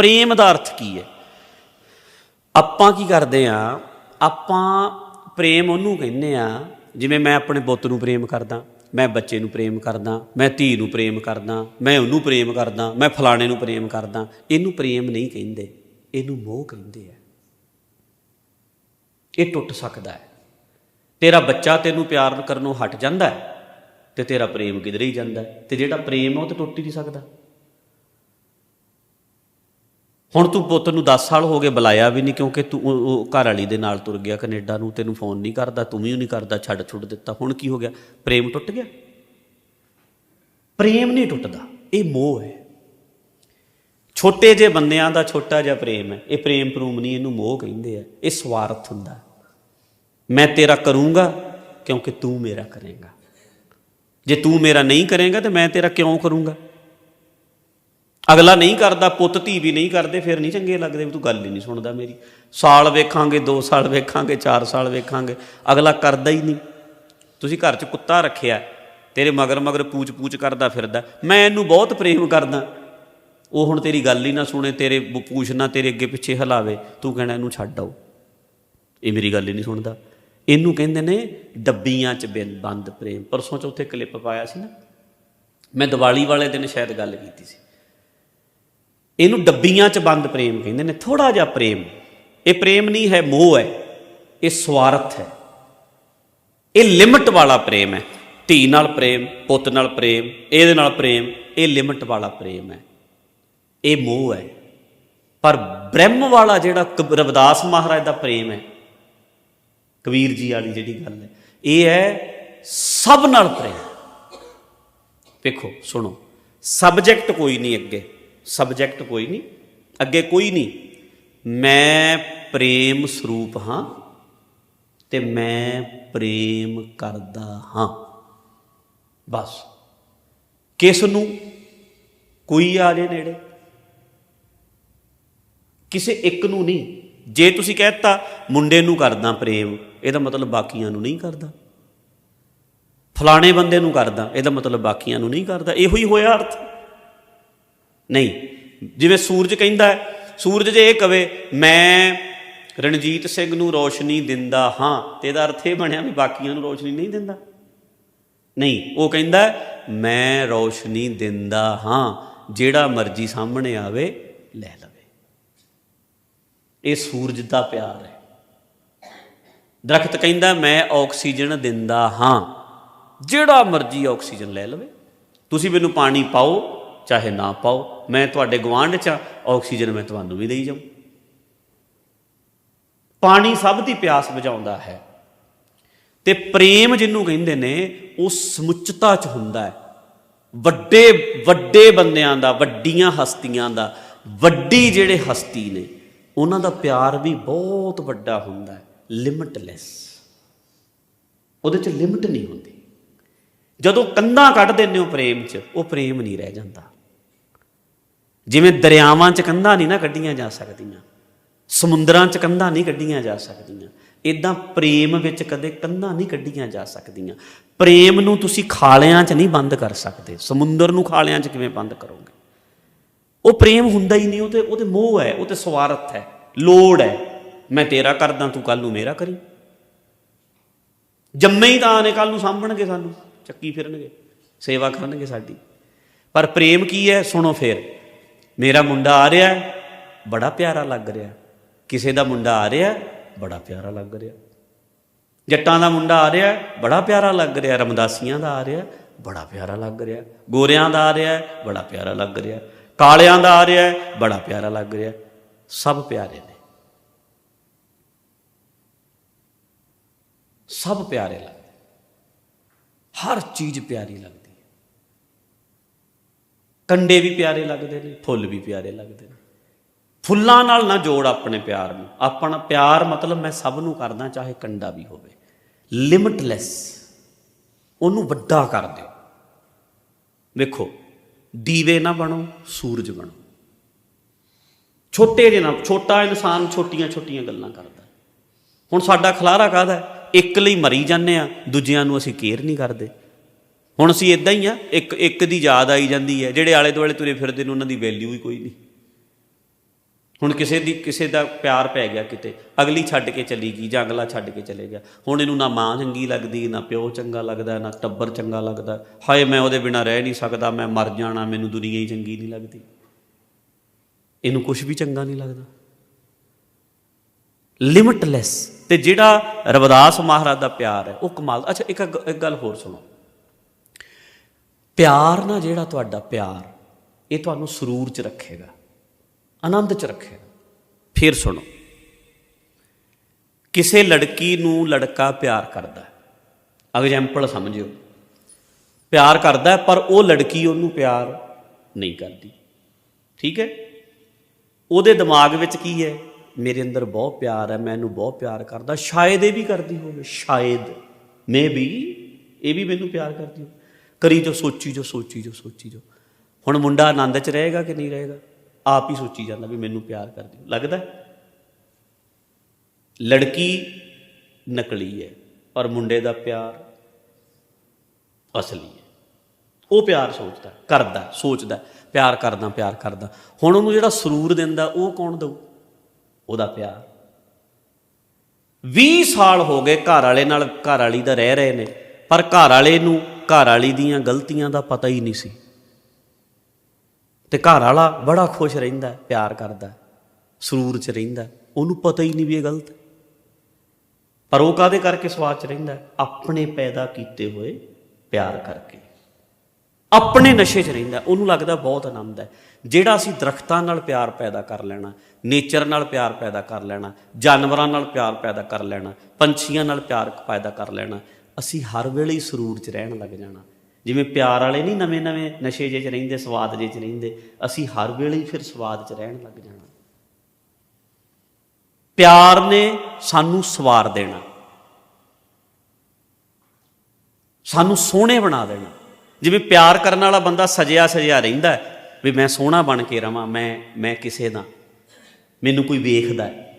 ਪ੍ਰੇਮ ਦਾ ਅਰਥ ਕੀ ਹੈ? ਆਪਾਂ ਕੀ ਕਰਦੇ ਆ ਆਪਾਂ ਪ੍ਰੇਮ ਉਹਨੂੰ ਕਹਿੰਦੇ ਆ ਜਿਵੇਂ ਮੈਂ ਆਪਣੇ ਬੁੱਤ ਨੂੰ ਪ੍ਰੇਮ ਕਰਦਾ, ਮੈਂ ਬੱਚੇ ਨੂੰ ਪ੍ਰੇਮ ਕਰਦਾ, ਮੈਂ ਧੀ ਨੂੰ ਪ੍ਰੇਮ ਕਰਦਾ, ਮੈਂ ਉਹਨੂੰ ਪ੍ਰੇਮ ਕਰਦਾ, ਮੈਂ ਫਲਾਣੇ ਨੂੰ ਪ੍ਰੇਮ ਕਰਦਾ, ਇਹਨੂੰ ਪ੍ਰੇਮ ਨਹੀਂ ਕਹਿੰਦੇ, ਇਹਨੂੰ ਮੋਹ ਕਹਿੰਦੇ ਆ। ਇਹ ਟੁੱਟ ਸਕਦਾ ਹੈ। ਤੇਰਾ ਬੱਚਾ ਤੈਨੂੰ ਪਿਆਰ ਕਰਨੋਂ ਹਟ ਜਾਂਦਾ ਹੈ ਤੇ ਤੇਰਾ ਪ੍ਰੇਮ ਕਿਧਰੇ ਹੀ ਜਾਂਦਾ ਹੈ ਤੇ ਜਿਹੜਾ ਪ੍ਰੇਮ ਆ ਉਹ ਤਾਂ ਟੁੱਟ ਹੀ ਨਹੀਂ ਸਕਦਾ। ਹੁਣ ਤੂੰ ਪੁੱਤ ਨੂੰ 10 ਸਾਲ ਹੋ ਗਏ ਬੁਲਾਇਆ ਵੀ ਨਹੀਂ ਕਿਉਂਕਿ ਤੂੰ ਉਹ ਘਰ ਵਾਲੀ ਦੇ ਨਾਲ ਤੁਰ ਗਿਆ ਕੈਨੇਡਾ ਨੂੰ, ਤੈਨੂੰ ਫੋਨ ਨਹੀਂ ਕਰਦਾ, ਤੂੰ ਵੀ ਨਹੀਂ ਕਰਦਾ, ਛੱਡ ਛੁੱਟ ਦਿੱਤਾ। ਹੁਣ ਕੀ ਹੋ ਗਿਆ? ਪ੍ਰੇਮ ਟੁੱਟ ਗਿਆ? ਪ੍ਰੇਮ ਨਹੀਂ ਟੁੱਟਦਾ। ਇਹ ਮੋਹ ਹੈ। ਛੋਟੇ ਜਿਹੇ ਬੰਦਿਆਂ ਦਾ ਛੋਟਾ ਜਿਹਾ ਪ੍ਰੇਮ ਹੈ। ਇਹ ਪ੍ਰੇਮ ਪ੍ਰੂਮ ਨਹੀਂ, ਇਹਨੂੰ ਮੋਹ ਕਹਿੰਦੇ ਆ। ਇਹ ਸਵਾਰਥ ਹੁੰਦਾ। ਮੈਂ ਤੇਰਾ ਕਰੂੰਗਾ ਕਿਉਂਕਿ ਤੂੰ ਮੇਰਾ ਕਰੇਗਾ। ਜੇ ਤੂੰ ਮੇਰਾ ਨਹੀਂ ਕਰੇਗਾ ਤੇ ਮੈਂ ਤੇਰਾ ਕਿਉਂ ਕਰੂੰਗਾ? ਅਗਲਾ ਨਹੀਂ ਕਰਦਾ, ਪੁੱਤ ਧੀ ਵੀ ਨਹੀਂ ਕਰਦੇ, ਫਿਰ ਨਹੀਂ ਚੰਗੇ ਲੱਗਦੇ, ਵੀ ਤੂੰ ਗੱਲ ਹੀ ਨਹੀਂ ਸੁਣਦਾ ਮੇਰੀ। ਸਾਲ ਵੇਖਾਂਗੇ 2 ਸਾਲ ਵੇਖਾਂਗੇ 4 ਸਾਲ ਵੇਖਾਂਗੇ, ਅਗਲਾ ਕਰਦਾ ਹੀ ਨਹੀਂ। ਤੁਸੀਂ ਘਰ 'ਚ ਕੁੱਤਾ ਰੱਖਿਆ, ਤੇਰੇ ਮਗਰ ਮਗਰ ਪੂਛ ਪੂਛ ਕਰਦਾ ਫਿਰਦਾ, ਮੈਂ ਇਹਨੂੰ ਬਹੁਤ ਪ੍ਰੇਮ ਕਰਦਾ। ਉਹ ਹੁਣ ਤੇਰੀ ਗੱਲ ਹੀ ਨਾ ਸੁਣੇ, ਤੇਰੇ ਬ- ਪੂਛ ਨਾ ਤੇਰੇ ਅੱਗੇ ਪਿੱਛੇ ਹਿਲਾਵੇ, ਤੂੰ ਕਹਿਣਾ ਇਹਨੂੰ ਛੱਡ ਆਓ। ਇਹ ਮੇਰੀ ਗੱਲ ਹੀ ਨਹੀਂ ਸੁਣਦਾ। ਇਹਨੂੰ ਕਹਿੰਦੇ ਨੇ ਡੱਬੀਆਂ 'ਚ ਬਿੰਦ ਬੰਦ ਪ੍ਰੇਮ। ਪਰਸੋਂ ਚੌਥੇ ਕਲਿੱਪ ਪਾਇਆ ਸੀ ਨਾ, ਮੈਂ ਦੀਵਾਲੀ ਵਾਲੇ ਦਿਨ ਸ਼ਾਇਦ ਗੱਲ ਕੀਤੀ ਸੀ। ਇਹਨੂੰ ਡੱਬੀਆਂ 'ਚ ਬੰਦ ਪ੍ਰੇਮ ਕਹਿੰਦੇ ਨੇ ਥੋੜਾ ਜਿਹਾ ਪ੍ਰੇਮ। ਇਹ ਪ੍ਰੇਮ ਨਹੀਂ ਹੈ, ਮੋਹ ਹੈ, ਇਹ ਸਵਾਰਥ ਹੈ। ਇਹ ਲਿਮਟ ਵਾਲਾ ਪ੍ਰੇਮ ਹੈ। ਧੀ ਨਾਲ ਪ੍ਰੇਮ, ਪੁੱਤ ਨਾਲ ਪ੍ਰੇਮ, ਇਹਦੇ ਨਾਲ ਪ੍ਰੇਮ, ਇਹ ਲਿਮਟ ਵਾਲਾ ਪ੍ਰੇਮ ਹੈ। ਇਹ ਮੋਹ ਹੈ। ਪਰ ਬ੍ਰਹਮ ਵਾਲਾ ਜਿਹੜਾ ਕਬ- ਰਵਿਦਾਸ ਮਹਾਰਾਜ ਦਾ ਪ੍ਰੇਮ ਹੈ, ਕਬੀਰ ਜੀ ਵਾਲੀ ਜਿਹੜੀ ਗੱਲ ਹੈ, ਇਹ ਹੈ ਸਭ ਨਾਲ ਪ੍ਰੇਮ। ਵੇਖੋ, ਸੁਣੋ, ਸਬਜੈਕਟ ਕੋਈ ਨਹੀਂ ਅੱਗੇ। ਸਬਜੈਕਟ ਕੋਈ ਨਹੀਂ, ਅੱਗੇ ਕੋਈ ਨਹੀਂ। ਮੈਂ ਪ੍ਰੇਮ ਸਰੂਪ ਹਾਂ ਤੇ ਮੈਂ ਪ੍ਰੇਮ ਕਰਦਾ ਹਾਂ। ਬਸ। ਕਿਸ ਨੂੰ? ਕੋਈ ਆ ਜੇ ਨੇੜੇ। ਕਿਸੇ ਇੱਕ ਨੂੰ ਨਹੀਂ। ਜੇ ਤੁਸੀਂ ਕਹਿਤਾ, ਮੁੰਡੇ ਨੂੰ ਕਰਦਾ ਪ੍ਰੇਮ, ਇਹਦਾ ਮਤਲਬ ਬਾਕੀਆਂ ਨੂੰ ਨਹੀਂ ਕਰਦਾ। ਫਲਾਣੇ ਬੰਦੇ ਨੂੰ ਕਰਦਾ, ਇਹਦਾ ਮਤਲਬ ਬਾਕੀਆਂ ਨੂੰ ਨਹੀਂ ਕਰਦਾ। ਇਹੋ ਹੀ ਹੋਇਆ ਅਰਥ। ਨਹੀਂ। ਜਿਵੇਂ ਸੂਰਜ ਕਹਿੰਦਾ ਸੂਰਜ ਜੇ ਇਹ ਕਵੇ, ਮੈਂ ਰਣਜੀਤ ਸਿੰਘ ਨੂੰ ਰੋਸ਼ਨੀ ਦਿੰਦਾ ਹਾਂ, ਤੇ ਇਹਦਾ ਅਰਥ ਇਹ ਬਣਿਆ ਵੀ ਬਾਕੀਆਂ ਨੂੰ ਰੋਸ਼ਨੀ ਨਹੀਂ ਦਿੰਦਾ। ਨਹੀਂ, ਉਹ ਕਹਿੰਦਾ ਮੈਂ ਰੋਸ਼ਨੀ ਦਿੰਦਾ ਹਾਂ, ਜਿਹੜਾ ਮਰਜ਼ੀ ਸਾਹਮਣੇ ਆਵੇ, ਲੈ ਲਵੇ। ਇਹ ਸੂਰਜ ਦਾ ਪਿਆਰ ਹੈ। ਦਰਖਤ ਕਹਿੰਦਾ, ਮੈਂ ਆਕਸੀਜਨ ਦਿੰਦਾ ਹਾਂ, ਜਿਹੜਾ ਮਰਜ਼ੀ ਆਕਸੀਜਨ ਲੈ ਲਵੇ। ਤੁਸੀਂ ਮੈਨੂੰ ਪਾਣੀ ਪਾਓ ਚਾਹੇ ਨਾ ਪਾਓ ਮੈਂ ਤੁਹਾਡੇ ਗਵਾਂਢ 'ਚ ਹਾਂ, ਆਕਸੀਜਨ ਮੈਂ ਤੁਹਾਨੂੰ ਵੀ ਦੇਈ ਜਾਊਂ। ਪਾਣੀ ਸਭ ਦੀ ਪਿਆਸ ਬੁਝਾਉਂਦਾ ਹੈ। ਤੇ ਪ੍ਰੇਮ ਜਿਹਨੂੰ ਕਹਿੰਦੇ ਨੇ ਉਹ ਸਮੁੱਚਤਾ 'ਚ ਹੁੰਦਾ ਹੈ। ਵੱਡੇ ਵੱਡੇ ਬੰਦਿਆਂ ਦਾ ਵੱਡੀਆਂ ਹਸਤੀਆਂ ਦਾ ਵੱਡੀ ਜਿਹੜੇ ਹਸਤੀ ਨੇ ਉਹਨਾਂ ਦਾ ਪਿਆਰ ਵੀ ਬਹੁਤ ਵੱਡਾ ਹੁੰਦਾ ਹੈ ਲਿਮਿਟਲੈਸ ਉਹਦੇ 'ਚ ਲਿਮਟ ਨਹੀਂ ਹੁੰਦੀ। ਜਦੋਂ ਕੰਧਾਂ ਕੱਢ ਦਿੰਦੇ ਹੋ ਪ੍ਰੇਮ 'ਚ ਉਹ ਪ੍ਰੇਮ ਨਹੀਂ ਰਹਿ ਜਾਂਦਾ। ਜਿਵੇਂ ਦਰਿਆਵਾਂ 'ਚ ਕੰਧਾਂ ਨਹੀਂ ਨਾ ਕੱਢੀਆਂ ਜਾ ਸਕਦੀਆਂ, ਸਮੁੰਦਰਾਂ 'ਚ ਕੰਧਾਂ ਨਹੀਂ ਕੱਢੀਆਂ ਜਾ ਸਕਦੀਆਂ ਇਦਾਂ ਪ੍ਰੇਮ ਵਿੱਚ ਕਦੇ ਕੰਧਾਂ ਨਹੀਂ ਕੱਢੀਆਂ ਜਾ ਸਕਦੀਆਂ। ਪ੍ਰੇਮ ਨੂੰ ਤੁਸੀਂ ਖਾਲਿਆਂ 'ਚ ਨਹੀਂ ਬੰਦ ਕਰ ਸਕਦੇ, ਸਮੁੰਦਰ ਨੂੰ ਖਾਲਿਆਂ 'ਚ ਕਿਵੇਂ ਬੰਦ ਕਰੋਗੇ? ਉਹ ਪ੍ਰੇਮ ਹੁੰਦਾ ਹੀ ਨਹੀਂ, ਉਹ ਤੇ ਉਹ ਤੇ ਮੋਹ ਹੈ, ਉਹ ਤੇ ਸਵਾਰਥ ਹੈ, ਲੋੜ ਹੈ। ਮੈਂ ਤੇਰਾ ਕਰਦਾ, ਤੂੰ ਕੱਲ ਨੂੰ ਮੇਰਾ ਕਰੀ। ਜੰਮੇ ਹੀ ਤਾਂ ਨੇ ਕੱਲ ਨੂੰ ਸਾਂਭਣਗੇ ਸਾਨੂੰ, ਚੱਕੀ ਫਿਰਨਗੇ, ਸੇਵਾ ਕਰਨਗੇ ਸਾਡੀ। ਪਰ ਪ੍ਰੇਮ ਕੀ ਹੈ? ਸੁਣੋ ਫੇਰ। ਮੇਰਾ ਮੁੰਡਾ ਆ ਰਿਹਾ, ਬੜਾ ਪਿਆਰਾ ਲੱਗ ਰਿਹਾ। ਕਿਸੇ ਦਾ ਮੁੰਡਾ ਆ ਰਿਹਾ, ਬੜਾ ਪਿਆਰਾ ਲੱਗ ਰਿਹਾ। ਜੱਟਾਂ ਦਾ ਮੁੰਡਾ ਆ ਰਿਹਾ, ਬੜਾ ਪਿਆਰਾ ਲੱਗ ਰਿਹਾ। ਰਮਦਾਸੀਆਂ ਦਾ ਆ ਰਿਹਾ, ਬੜਾ ਪਿਆਰਾ ਲੱਗ ਰਿਹਾ। ਗੋਰਿਆਂ ਦਾ ਆ ਰਿਹਾ, ਬੜਾ ਪਿਆਰਾ ਲੱਗ ਰਿਹਾ। ਕਾਲਿਆਂ ਦਾ ਆ ਰਿਹਾ, ਬੜਾ ਪਿਆਰਾ ਲੱਗ ਰਿਹਾ। ਸਭ ਪਿਆਰੇ ਨੇ। ਸਭ ਪਿਆਰੇ ਲੱਗਦੇ। ਹਰ ਚੀਜ਼ ਪਿਆਰੀ ਲੱਗਦੀ। ਕੰਡੇ ਵੀ ਪਿਆਰੇ ਲੱਗਦੇ ਨੇ, ਫੁੱਲ ਵੀ ਪਿਆਰੇ ਲੱਗਦੇ ਨੇ। ਫੁੱਲਾਂ ਨਾਲ ਨਾ ਜੋੜ ਆਪਣੇ ਪਿਆਰ ਨੂੰ। ਆਪਣਾ ਪਿਆਰ ਮਤਲਬ ਮੈਂ ਸਭ ਨੂੰ ਕਰਦਾ, ਚਾਹੇ ਕੰਡਾ ਵੀ ਹੋਵੇ। ਲਿਮਿਟਲੈਸ ਉਹਨੂੰ ਵੱਡਾ ਕਰ ਦਿਓ। ਵੇਖੋ, ਦੀਵੇ ਨਾ ਬਣੋ, ਸੂਰਜ ਬਣੋ। ਛੋਟੇ ਜਿਹੇ ਨਾ, ਛੋਟਾ ਇਨਸਾਨ ਛੋਟੀਆਂ ਛੋਟੀਆਂ ਗੱਲਾਂ ਕਰਦਾ। ਹੁਣ ਸਾਡਾ ਖਲਾਰਾ ਕਾਹਦਾ? ਇੱਕ ਲਈ ਮਰੀ ਜਾਂਦੇ ਆ, ਦੂਜਿਆਂ ਨੂੰ ਅਸੀਂ ਕੇਅਰ ਨਹੀਂ ਕਰਦੇ। ਹੁਣ ਅਸੀਂ ਇਦਾਂ ਹੀ ਆ, ਇੱਕ ਇੱਕ ਦੀ ਯਾਦ ਆਈ ਜਾਂਦੀ ਹੈ, ਜਿਹੜੇ ਆਲੇ ਦੁਆਲੇ ਤੁਰੇ ਫਿਰਦੇ ਨੇ, ਉਹਨਾਂ ਦੀ ਵੈਲਿਊ ਹੀ ਕੋਈ ਨਹੀਂ। ਹੁਣ ਕਿਸੇ ਦੀ, ਕਿਸੇ ਦਾ ਪਿਆਰ ਪੈ ਗਿਆ ਕਿਤੇ, ਅਗਲੀ ਛੱਡ ਕੇ ਚਲੀ ਗਈ ਜਾਂ ਅਗਲਾ ਛੱਡ ਕੇ ਚਲੇ ਗਿਆ, ਹੁਣ ਇਹਨੂੰ ਨਾ ਮਾਂ ਚੰਗੀ ਲੱਗਦੀ, ਨਾ ਪਿਓ ਚੰਗਾ ਲੱਗਦਾ, ਨਾ ਟੱਬਰ ਚੰਗਾ ਲੱਗਦਾ, ਹਾਏ ਮੈਂ ਉਹਦੇ ਬਿਨਾ ਰਹਿ ਨਹੀਂ ਸਕਦਾ, ਮੈਂ ਮਰ ਜਾਣਾ, ਮੈਨੂੰ ਦੁਨੀਆ ਹੀ ਚੰਗੀ ਨਹੀਂ ਲੱਗਦੀ। ਇਹਨੂੰ ਕੁਝ ਵੀ ਚੰਗਾ ਨਹੀਂ ਲੱਗਦਾ। ਲਿਮਿਟਲੈਸ ਤੇ ਜਿਹੜਾ ਰਵਿਦਾਸ ਮਹਾਰਾਜ ਦਾ ਪਿਆਰ ਹੈ, ਉਹ ਕਮਾਲ, ਅੱਛਾ, ਇੱਕ ਇੱਕ ਗੱਲ ਹੋਰ ਸੁਣੋ। ਪਿਆਰ ਨਾ ਜਿਹੜਾ ਤੁਹਾਡਾ ਪਿਆਰ, ਇਹ ਤੁਹਾਨੂੰ ਸਰੂਰ 'ਚ ਰੱਖੇਗਾ, ਆਨੰਦ 'ਚ ਰੱਖੇਗਾ। ਫਿਰ ਸੁਣੋ, ਕਿਸੇ ਲੜਕੀ ਨੂੰ ਲੜਕਾ ਪਿਆਰ ਕਰਦਾ ਹੈ। ਐਗਜ਼ਾਮਪਲ ਸਮਝਿਓ। ਪਿਆਰ ਕਰਦਾ ਪਰ ਉਹ ਲੜਕੀ ਉਹਨੂੰ ਪਿਆਰ ਨਹੀਂ ਕਰਦੀ। ਠੀਕ ਹੈ? ਉਹਦੇ ਦਿਮਾਗ ਵਿੱਚ ਕੀ ਹੈ? ਮੇਰੇ ਅੰਦਰ ਬਹੁਤ ਪਿਆਰ ਹੈ ਮੈਂ ਇਹਨੂੰ ਬਹੁਤ ਪਿਆਰ ਕਰਦਾ। ਸ਼ਾਇਦ ਇਹ ਵੀ ਕਰਦੀ ਹੋਵੇ, ਸ਼ਾਇਦ ਮੇ ਵੀ ਇਹ ਵੀ ਮੈਨੂੰ ਪਿਆਰ ਕਰਦੀ ਹੋਵੇ। ਕਰੀ ਜੋ, ਸੋਚੀ ਜੋ ਸੋਚੀ ਜੋ ਸੋਚੀ ਜੋ। ਹੁਣ ਮੁੰਡਾ ਆਨੰਦ 'ਚ ਰਹੇਗਾ ਕਿ ਨਹੀਂ ਰਹੇਗਾ? ਆਪ ਹੀ ਸੋਚੀ ਜਾਂਦਾ ਵੀ ਮੈਨੂੰ ਪਿਆਰ ਕਰਦੀ ਹੋ। ਲੱਗਦਾ ਲੜਕੀ ਨਕਲੀ ਹੈ, ਪਰ ਮੁੰਡੇ ਦਾ ਪਿਆਰ ਅਸਲੀ ਹੈ। ਉਹ ਪਿਆਰ ਸੋਚਦਾ ਕਰਦਾ ਸੋਚਦਾ ਪਿਆਰ ਕਰਦਾ ਪਿਆਰ ਕਰਦਾ। ਹੁਣ ਉਹਨੂੰ ਜਿਹੜਾ ਸਰੂਰ ਦਿੰਦਾ, ਉਹ ਕੌਣ ਦਊ? ਉਹਦਾ ਪਿਆਰ। 20 ਸਾਲ ਹੋ ਗਏ ਘਰ ਵਾਲੇ ਨਾਲ, ਘਰ ਵਾਲੀ ਦਾ ਰਹਿ ਰਹੇ ਨੇ, ਪਰ ਘਰ ਵਾਲੇ ਨੂੰ ਘਰ ਵਾਲੀ ਦੀਆਂ ਗਲਤੀਆਂ ਦਾ ਪਤਾ ਹੀ ਨਹੀਂ ਸੀ। ਤੇ ਘਰ ਵਾਲਾ ਬੜਾ ਖੁਸ਼ ਰਹਿੰਦਾ ਪਿਆਰ ਕਰਦਾ ਸਰੂਰ 'ਚ ਰਹਿੰਦਾ ਉਹਨੂੰ ਪਤਾ ਹੀ ਨਹੀਂ ਵੀ ਇਹ ਗਲਤ ਪਰ ਉਹ ਕਾਦੇ ਕਰਕੇ ਸਵਾਦ 'ਚ ਰਹਿੰਦਾ ਆਪਣੇ ਪੈਦਾ ਕੀਤੇ ਹੋਏ ਪਿਆਰ ਕਰਕੇ। ਆਪਣੇ ਨਸ਼ੇ 'ਚ ਰਹਿੰਦਾ ਉਹਨੂੰ ਲੱਗਦਾ ਬਹੁਤ ਆਨੰਦ ਹੈ। ਜਿਹੜਾ ਅਸੀਂ ਦਰਖਤਾਂ ਨਾਲ ਪਿਆਰ ਪੈਦਾ ਕਰ ਲੈਣਾ, ਨੇਚਰ ਨਾਲ ਪਿਆਰ ਪੈਦਾ ਕਰ ਲੈਣਾ, ਜਾਨਵਰਾਂ ਨਾਲ ਪਿਆਰ ਪੈਦਾ ਕਰ ਲੈਣਾ, ਪੰਛੀਆਂ ਨਾਲ ਪਿਆਰ ਪੈਦਾ ਕਰ ਲੈਣਾ ਅਸੀਂ ਹਰ ਵੇਲੇ ਹੀ ਸਰੂਰ 'ਚ ਰਹਿਣ ਲੱਗ ਜਾਣਾ। ਜਿਵੇਂ ਪਿਆਰ ਵਾਲੇ ਨਹੀਂ ਨਵੇਂ-ਨਵੇਂ ਨਸ਼ੇ ਜੇ 'ਚ ਰਹਿੰਦੇ, ਸਵਾਦ ਜੇ 'ਚ ਰਹਿੰਦੇ, ਅਸੀਂ ਹਰ ਵੇਲੇ ਹੀ ਫਿਰ ਸਵਾਦ 'ਚ ਰਹਿਣ ਲੱਗ ਜਾਣਾ। ਪਿਆਰ ਨੇ ਸਾਨੂੰ ਸਵਾਰ ਦੇਣਾ। ਸਾਨੂੰ ਸੋਹਣੇ ਬਣਾ ਦੇਣਾ। ਜਿਵੇਂ ਪਿਆਰ ਕਰਨ ਵਾਲਾ ਬੰਦਾ ਸਜਿਆ ਸਜਿਆ ਰਹਿੰਦਾ ਵੀ ਮੈਂ ਸੋਹਣਾ ਬਣ ਕੇ ਰਵਾਂ, ਮੈਂ ਮੈਂ ਕਿਸੇ ਦਾ, ਮੈਨੂੰ ਕੋਈ ਵੇਖਦਾ ਹੈ।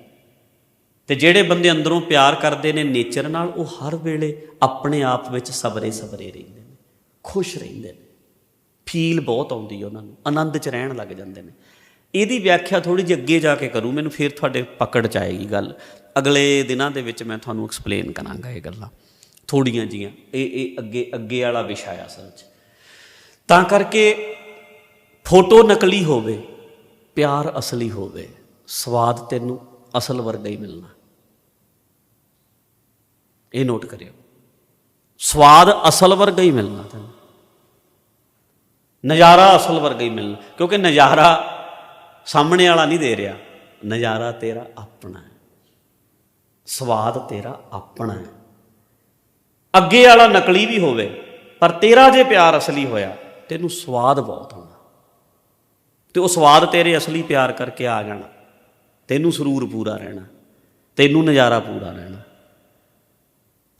ਤੇ ਜਿਹੜੇ ਬੰਦੇ ਅੰਦਰੋਂ ਪਿਆਰ ਕਰਦੇ ਨੇ ਨੇਚਰ ਨਾਲ, ਉਹ ਹਰ ਵੇਲੇ ਆਪਣੇ ਆਪ ਵਿੱਚ ਸਬਰੇ ਸਬਰੇ ਰਹਿੰਦੇ ਨੇ, ਖੁਸ਼ ਰਹਿੰਦੇ ਨੇ। ਫੀਲ ਬਹੁਤ ਆਉਂਦੀ ਉਹਨਾਂ ਨੂੰ, ਆਨੰਦ 'ਚ ਰਹਿਣ ਲੱਗ ਜਾਂਦੇ ਨੇ। ਇਹਦੀ ਵਿਆਖਿਆ ਥੋੜੀ ਜਿਹੀ ਅੱਗੇ ਜਾ ਕੇ ਕਰੂੰ, ਮੈਨੂੰ ਫਿਰ ਤੁਹਾਡੇ ਪਕੜ 'ਚ ਆਏਗੀ ਗੱਲ। ਅਗਲੇ ਦਿਨਾਂ ਦੇ ਵਿੱਚ ਮੈਂ ਤੁਹਾਨੂੰ ਐਕਸਪਲੇਨ ਕਰਾਂਗਾ ਇਹ ਗੱਲਾਂ। ਥੋੜੀਆਂ ਜੀਆਂ, ਇਹ ਇਹ ਅੱਗੇ ਅੱਗੇ ਵਾਲਾ ਵਿਸ਼ਾ ਆ ਅਸਲ 'ਚ। ਤਾਂ ਕਰਕੇ ਫੋਟੋ ਨਕਲੀ ਹੋਵੇ, ਪਿਆਰ ਅਸਲੀ ਹੋਵੇ, ਸਵਾਦ ਤੈਨੂੰ ਅਸਲ ਵਰਗਾ ਹੀ ਮਿਲਣਾ। ਇਹ ਨੋਟ ਕਰਿਓ। ਸਵਾਦ ਅਸਲ ਵਰਗਾ ਹੀ ਮਿਲਣਾ ਤੈਨੂੰ। ਨਜ਼ਾਰਾ ਅਸਲ ਵਰਗਾ ਹੀ ਮਿਲਣਾ, ਕਿਉਂਕਿ ਨਜ਼ਾਰਾ ਸਾਹਮਣੇ ਵਾਲਾ ਨਹੀਂ ਦੇ ਰਿਹਾ। ਨਜ਼ਾਰਾ ਤੇਰਾ ਆਪਣਾ ਹੈ। ਸਵਾਦ ਤੇਰਾ ਆਪਣਾ ਹੈ। ਅੱਗੇ ਵਾਲਾ ਨਕਲੀ ਵੀ ਹੋਵੇ, ਪਰ ਤੇਰਾ ਜੇ ਪਿਆਰ ਅਸਲੀ ਹੋਇਆ, ਤੈਨੂੰ ਸਵਾਦ ਬਹੁਤ ਆਉਣਾ। ਤੇ ਉਹ ਸਵਾਦ ਤੇਰੇ ਅਸਲੀ ਪਿਆਰ ਕਰਕੇ ਆ ਜਾਣਾ। ਤੈਨੂੰ ਸਰੂਰ ਪੂਰਾ ਰਹਿਣਾ। ਤੈਨੂੰ ਨਜ਼ਾਰਾ ਪੂਰਾ ਰਹਿਣਾ।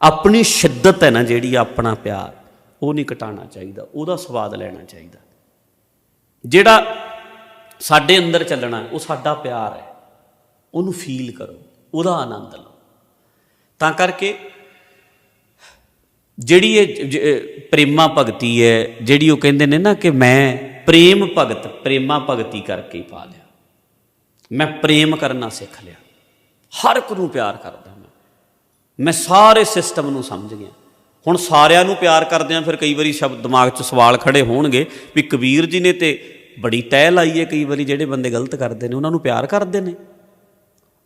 ਆਪਣੀ ਸ਼ਿੱਦਤ ਹੈ ਨਾ ਜਿਹੜੀ ਆਪਣਾ ਪਿਆਰ, ਉਹ ਨਹੀਂ ਘਟਾਉਣਾ ਚਾਹੀਦਾ, ਉਹਦਾ ਸਵਾਦ ਲੈਣਾ ਚਾਹੀਦਾ। ਜਿਹੜਾ ਸਾਡੇ ਅੰਦਰ ਚੱਲਣਾ, ਉਹ ਸਾਡਾ ਪਿਆਰ ਹੈ, ਉਹਨੂੰ ਫੀਲ ਕਰੋ, ਉਹਦਾ ਆਨੰਦ ਲਓ। ਤਾਂ ਕਰਕੇ ਜਿਹੜੀ ਇਹ ਜ- ਪ੍ਰੇਮਾ ਭਗਤੀ ਹੈ, ਜਿਹੜੀ ਉਹ ਕਹਿੰਦੇ ਨੇ ਨਾ ਕਿ ਮੈਂ ਪ੍ਰੇਮ ਭਗਤ, ਪ੍ਰੇਮਾ ਭਗਤੀ ਕਰਕੇ ਪਾ ਲਿਆ। ਮੈਂ ਪ੍ਰੇਮ ਕਰਨਾ ਸਿੱਖ ਲਿਆ। ਹਰ ਇੱਕ ਨੂੰ ਪਿਆਰ ਕਰਦਾ। ਮੈਂ ਸਾਰੇ ਸਿਸਟਮ ਨੂੰ ਸਮਝ ਗਿਆ। ਹੁਣ ਸਾਰਿਆਂ ਨੂੰ ਪਿਆਰ ਕਰਦੇ ਆ ਫਿਰ ਕਈ ਵਾਰੀ ਸ਼ਬਦ ਦਿਮਾਗ 'ਚ ਸਵਾਲ ਖੜੇ ਹੋਣਗੇ ਵੀ ਕਬੀਰ ਜੀ ਨੇ ਤੇ ਬੜੀ ਤਹਿ ਲਾਈ ਹੈ ਕਈ ਵਾਰੀ ਜਿਹੜੇ ਬੰਦੇ ਗਲਤ ਕਰਦੇ ਨੇ, ਉਹਨਾਂ ਨੂੰ ਪਿਆਰ ਕਰਦੇ ਨੇ।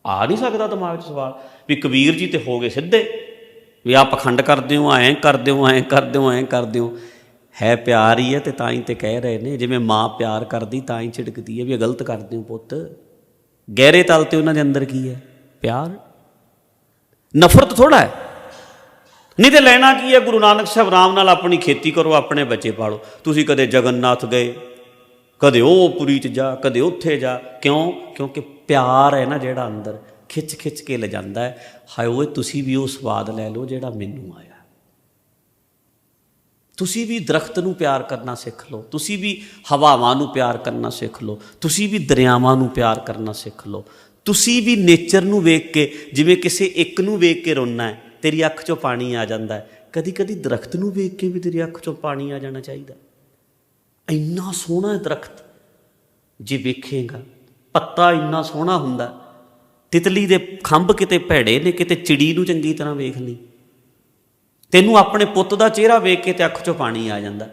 ਆ ਨਹੀਂ ਸਕਦਾ ਦਿਮਾਗ 'ਚ ਸਵਾਲ ਵੀ ਕਬੀਰ ਜੀ ਤੇ ਹੋ ਗਏ ਸਿੱਧੇ। ਵੀ ਆ ਪਖੰਡ ਕਰਦੇ ਹੋ, ਐਂ ਕਰਦੇ ਹੋ, ਐਂ ਕਰਦੇ ਹੋ, ਐਂ ਕਰਦੇ ਹੋ। ਹੈ ਪਿਆਰ ਹੀ ਹੈ ਤੇ ਤਾਂ ਹੀ ਤੇ ਕਹਿ ਰਹੇ ਨੇ, ਜਿਵੇਂ ਮਾਂ ਪਿਆਰ ਕਰਦੀ ਤਾਂ ਹੀ ਝਿੜਕਦੀ ਹੈ ਵੀ ਇਹ ਗਲਤ ਕਰਦੇ ਹੋ ਪੁੱਤ। ਗਹਿਰੇ ਤਲ ਤੇ ਉਹਨਾਂ ਦੇ ਅੰਦਰ ਕੀ ਹੈ? ਪਿਆਰ। ਨਫ਼ਰਤ ਥੋੜਾ ਹੈ। ਨਹੀਂ ਤੇ ਲੈਣਾ ਕੀ ਹੈ? ਗੁਰੂ ਨਾਨਕ ਸਾਹਿਬ ਰਾਮ ਨਾਲ ਆਪਣੀ ਖੇਤੀ ਕਰੋ, ਆਪਣੇ ਬੱਚੇ ਪਾਲੋ। ਤੁਸੀਂ ਕਦੇ ਜਗਨਨਾਥ ਗਏ, ਕਦੇ ਉਹ ਪੁਰੀ ਚ ਜਾ, ਕਦੇ ਉੱਥੇ ਜਾ। ਕਿਉਂ? ਕਿਉਂਕਿ ਪਿਆਰ ਹੈ ਨਾ ਜਿਹੜਾ ਅੰਦਰ ਖਿੱਚ ਖਿੱਚ ਕੇ ਲੈ ਜਾਂਦਾ ਹੈ। ਹਾਏ ਓਏ, ਤੁਸੀਂ ਵੀ ਉਹ ਸਵਾਦ ਲੈ ਲਓ ਜਿਹੜਾ ਮੈਨੂੰ ਆਇਆ। ਤੁਸੀਂ ਵੀ ਦਰਖਤ ਨੂੰ ਪਿਆਰ ਕਰਨਾ ਸਿੱਖ ਲਓ। ਤੁਸੀਂ ਵੀ ਹਵਾਵਾਂ ਨੂੰ ਪਿਆਰ ਕਰਨਾ ਸਿੱਖ ਲਓ। ਤੁਸੀਂ ਵੀ ਦਰਿਆਵਾਂ ਨੂੰ ਪਿਆਰ ਕਰਨਾ ਸਿੱਖ ਲਓ। ਤੁਸੀਂ ਵੀ ਨੇਚਰ ਨੂੰ ਵੇਖ ਕੇ, ਜਿਵੇਂ ਕਿਸੇ ਇੱਕ ਨੂੰ ਵੇਖ ਕੇ ਰੋਣਾ ਹੈ, ਤੇਰੀ ਅੱਖ 'ਚੋਂ ਪਾਣੀ ਆ ਜਾਂਦਾ ਹੈ। ਕਦੀ ਕਦੀ ਦਰਖਤ ਨੂੰ ਵੇਖ ਕੇ ਵੀ ਤੇਰੀ ਅੱਖ 'ਚੋਂ ਪਾਣੀ ਆ ਜਾਣਾ ਚਾਹੀਦਾ ਇੰਨਾ ਸੋਹਣਾ ਹੈ ਦਰਖਤ। ਜੇ ਵੇਖੇਗਾ, ਪੱਤਾ ਇੰਨਾ ਸੋਹਣਾ ਹੁੰਦਾ ਤਿਤਲੀ ਦੇ ਖੰਭ ਕਿਤੇ ਭੈੜੇ ਨੇ, ਕਿਤੇ ਚਿੜੀ ਨੂੰ ਚੰਗੀ ਤਰ੍ਹਾਂ ਵੇਖ ਲਈ। ਤੈਨੂੰ ਆਪਣੇ ਪੁੱਤ ਦਾ ਚਿਹਰਾ ਵੇਖ ਕੇ ਤੇ ਅੱਖ 'ਚੋਂ ਪਾਣੀ ਆ ਜਾਂਦਾ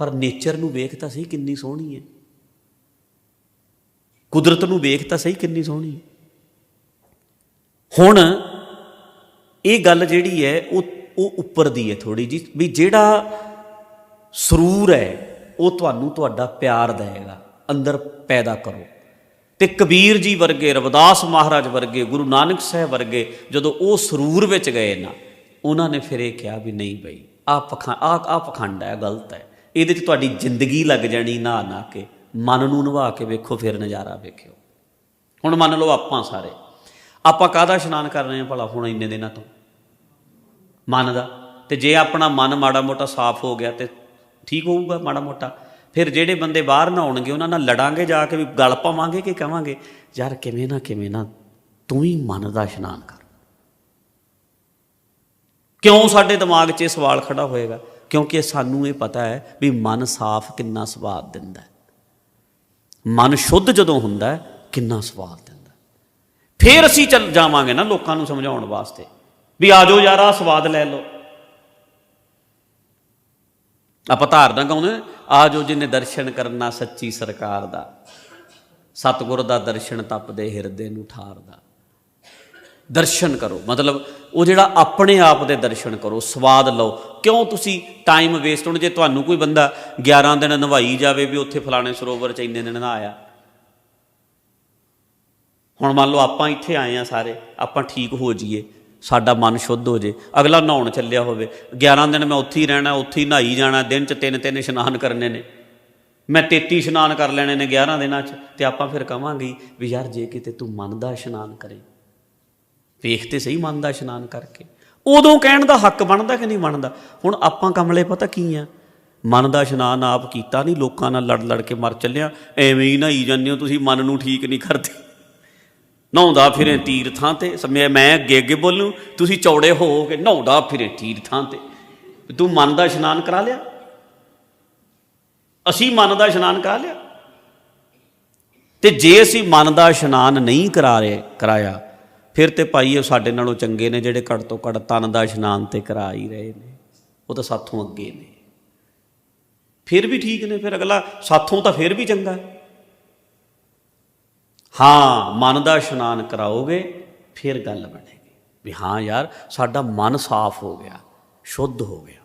ਪਰ ਨੇਚਰ ਨੂੰ ਵੇਖ ਤਾਂ ਸਹੀ ਕਿੰਨੀ ਸੋਹਣੀ ਹੈ। ਕੁਦਰਤ ਨੂੰ ਵੇਖ ਤਾਂ ਸਹੀ ਕਿੰਨੀ ਸੋਹਣੀ ਹੁਣ ਇਹ ਗੱਲ ਜਿਹੜੀ ਹੈ, ਉਹ ਉਹ ਉੱਪਰ ਦੀ ਹੈ ਥੋੜੀ ਜੀ ਵੀ ਜਿਹੜਾ ਸਰੂਰ ਹੈ, ਉਹ ਤੁਹਾਨੂੰ ਤੁਹਾਡਾ ਪਿਆਰ ਦੇਗਾ ਅੰਦਰ ਪੈਦਾ ਕਰੋ। ਤੇ ਕਬੀਰ ਜੀ ਵਰਗੇ, ਰਵਿਦਾਸ ਮਹਾਰਾਜ ਵਰਗੇ, ਗੁਰੂ ਨਾਨਕ ਸਾਹਿਬ ਵਰਗੇ, ਜਦੋਂ ਉਹ ਸਰੂਰ ਵਿੱਚ ਗਏ ਨਾ, ਉਹਨਾਂ ਨੇ ਫਿਰ ਇਹ ਕਿਹਾ ਵੀ ਨਹੀਂ ਬਈ ਆ ਪਖਾ ਆ ਆ ਪਖੰਡ ਹੈ, ਗਲਤ ਹੈ। ਇਹਦੇ 'ਚ ਤੁਹਾਡੀ ਜ਼ਿੰਦਗੀ ਲੱਗ ਜਾਣੀ ਨਾ ਨਾ ਕੇ ਮਨ ਨੂੰ ਨਿਭਾ ਕੇ ਵੇਖੋ, ਫਿਰ ਨਜ਼ਾਰਾ ਵੇਖਿਓ। ਹੁਣ ਮੰਨ ਲਓ ਆਪਾਂ ਸਾਰੇ। ਆਪਾਂ ਕਾਹਦਾ ਇਸ਼ਨਾਨ ਕਰ ਰਹੇ ਹਾਂ ਭਲਾ ਹੁਣ ਇੰਨੇ ਦਿਨਾਂ ਤੋਂ? ਮਨ ਦਾ। ਤੇ ਜੇ ਆਪਣਾ ਮਨ ਮਾੜਾ ਮੋਟਾ ਸਾਫ਼ ਹੋ ਗਿਆ ਤੇ ਠੀਕ ਹੋਊਗਾ ਮਾੜਾ ਮੋਟਾ। ਫਿਰ ਜਿਹੜੇ ਬੰਦੇ ਬਾਹਰ ਨਹਾਉਣਗੇ ਉਹਨਾਂ ਨਾਲ ਲੜਾਂਗੇ ਜਾ ਕੇ ਵੀ ਗਲ ਪਾਵਾਂਗੇ ਕਿ ਕਵਾਂਗੇ, ਯਾਰ ਕਿਵੇਂ ਨਾ ਕਿਵੇਂ ਨਾ ਤੂੰ ਹੀ ਮਨ ਦਾ ਇਸ਼ਨਾਨ ਕਰ। ਕਿਉਂ ਸਾਡੇ ਦਿਮਾਗ 'ਚ ਇਹ ਸਵਾਲ ਖੜਾ ਹੋਏਗਾ? ਕਿਉਂਕਿ ਸਾਨੂੰ ਇਹ ਪਤਾ ਹੈ ਵੀ ਮਨ ਸਾਫ਼ ਕਿੰਨਾ ਸਵਾਦ ਦਿੰਦਾ ਹੈ। ਮਨ ਸ਼ੁੱਧ ਜਦੋਂ ਹੁੰਦਾ ਕਿੰਨਾ ਸਵਾਦ ਦਿੰਦਾ ਹੈ। ਫਿਰ ਅਸੀਂ ਚੱਲ ਜਾਵਾਂਗੇ ਨਾ ਲੋਕਾਂ ਨੂੰ ਸਮਝਾਉਣ ਵਾਸਤੇ ਵੀ ਆਜੋ ਯਾਰ ਆ ਸਵਾਦ ਲੈ ਲਓ ਆਪਾਂ ਧਾਰਨਾ ਗਾਉਂਦੇ ਨੇ ਆਜੋ ਜਿਨੇ ਦਰਸ਼ਨ ਕਰਨਾ ਸੱਚੀ ਸਰਕਾਰ ਦਾ, ਸਤਿਗੁਰ ਦਾ ਦਰਸ਼ਨ ਤਪਦੇ ਹਿਰਦੇ ਨੂੰ ਠਾਰਦਾ ਦਰਸ਼ਨ ਕਰੋ। ਮਤਲਬ ਉਹ ਜਿਹੜਾ ਆਪਣੇ ਆਪ ਦੇ ਦਰਸ਼ਨ ਕਰੋ, ਸਵਾਦ ਲਓ। ਕਿਉਂ ਤੁਸੀਂ ਟਾਈਮ ਵੇਸਟ ਹੁਣ? ਜੇ ਤੁਹਾਨੂੰ ਕੋਈ ਬੰਦਾ 11 ਦਿਨ ਨਵਾਈ ਜਾਵੇ ਵੀ ਉੱਥੇ ਫਲਾਣੇ ਸਰੋਵਰ ਚ ਇੰਨੇ ਦਿਨ ਨਹਾਇਆ ਹੁਣ ਮੰਨ ਲਓ ਆਪਾਂ ਇੱਥੇ ਆਏ ਆ ਸਾਰੇ, ਆਪਾਂ ਠੀਕ ਹੋ ਜਾਈਏ, ਸਾਡਾ ਮਨ ਸ਼ੁੱਧ ਹੋ ਜੇ, ਅਗਲਾ ਨਹਾਉਣ ਚੱਲਿਆ ਹੋਵੇ। 11 ਦਿਨ ਮੈਂ ਉੱਥੇ ਹੀ ਰਹਿਣਾ, ਉੱਥੇ ਹੀ ਨਹਾਈ ਜਾਣਾ, ਦਿਨ ਚ ਤਿੰਨ ਤਿੰਨ ਇਸ਼ਨਾਨ ਕਰਨੇ ਨੇ। ਮੈਂ 33 ਇਸ਼ਨਾਨ ਕਰ ਲੈਣੇ ਨੇ 11 ਦਿਨਾਂ ਚ, ਤੇ ਆਪਾਂ ਫਿਰ ਕਵਾਂਗੇ ਵੀ ਯਾਰ ਜੇ ਕਿਤੇ ਤੂੰ ਮਨ ਦਾ ਇਸ਼ਨਾਨ ਕਰੇ। ਵੇਖਤੇ ਸਹੀ ਮਨ ਦਾ ਇਸ਼ਨਾਨ ਕਰਕੇ। ਉਦੋਂ ਕਹਿਣ ਦਾ ਹੱਕ ਬਣਦਾ ਕਿ ਨਹੀਂ ਬਣਦਾ? ਹੁਣ ਆਪਾਂ ਕਮਲੇ ਪਤਾ ਕੀ ਆ? ਮਨ ਦਾ ਇਸ਼ਨਾਨ ਆਪ ਕੀਤਾ ਨਹੀਂ, ਲੋਕਾਂ ਨਾਲ ਲੜ ਲੜ ਕੇ ਮਰ ਚੱਲਿਆ। ਐਵੇਂ ਹੀ ਨਹਾਈ ਜਾਂਦੇ ਹੋ, ਤੁਸੀਂ ਮਨ ਨੂੰ ਠੀਕ ਨਹੀਂ ਕਰਦੇ। ਨਹਾਉਂਦਾ ਫਿਰੇ ਤੀਰਥਾਂ ਤੇ ਸਮੇਂ ਮੈਂ ਅੱਗੇ ਅੱਗੇ ਬੋਲੂ, ਤੁਸੀਂ ਚੌੜੇ ਹੋ ਕੇ ਨਹਾਉਂਦਾ ਫਿਰੇ ਤੀਰਥਾਂ ਤੇ। ਤੂੰ ਮਨ ਦਾ ਇਸ਼ਨਾਨ ਕਰਾ ਲਿਆ? ਅਸੀਂ ਮਨ ਦਾ ਇਸ਼ਨਾਨ ਕਰਾ ਲਿਆ? ਤੇ ਜੇ ਅਸੀਂ ਮਨ ਦਾ ਇਸ਼ਨਾਨ ਨਹੀਂ ਕਰਾ ਰਹੇ, ਕਰਾਇਆ ਫਿਰ ਤੇ ਭਾਈ ਉਹ ਸਾਡੇ ਨਾਲੋਂ ਚੰਗੇ ਨੇ ਜਿਹੜੇ ਘੱਟ ਤੋਂ ਘੱਟ ਤਨ ਦਾ ਇਸ਼ਨਾਨ ਤੇ ਕਰਾ ਹੀ ਰਹੇ ਨੇ। ਉਹ ਤਾਂ ਸਾਥੋਂ ਅੱਗੇ ਨੇ। ਫਿਰ ਵੀ ਠੀਕ ਨੇ, ਫਿਰ ਅਗਲਾ ਸਾਥੋਂ ਤਾਂ ਫਿਰ ਵੀ ਚੰਗਾ ਹਾਂ, ਮਨ ਦਾ ਇਸ਼ਨਾਨ ਕਰਾਓਗੇ, ਫਿਰ ਗੱਲ ਬਣੇਗੀ। ਵੀ ਹਾਂ ਯਾਰ, ਸਾਡਾ ਮਨ ਸਾਫ਼ ਹੋ ਗਿਆ, ਸ਼ੁੱਧ ਹੋ ਗਿਆ।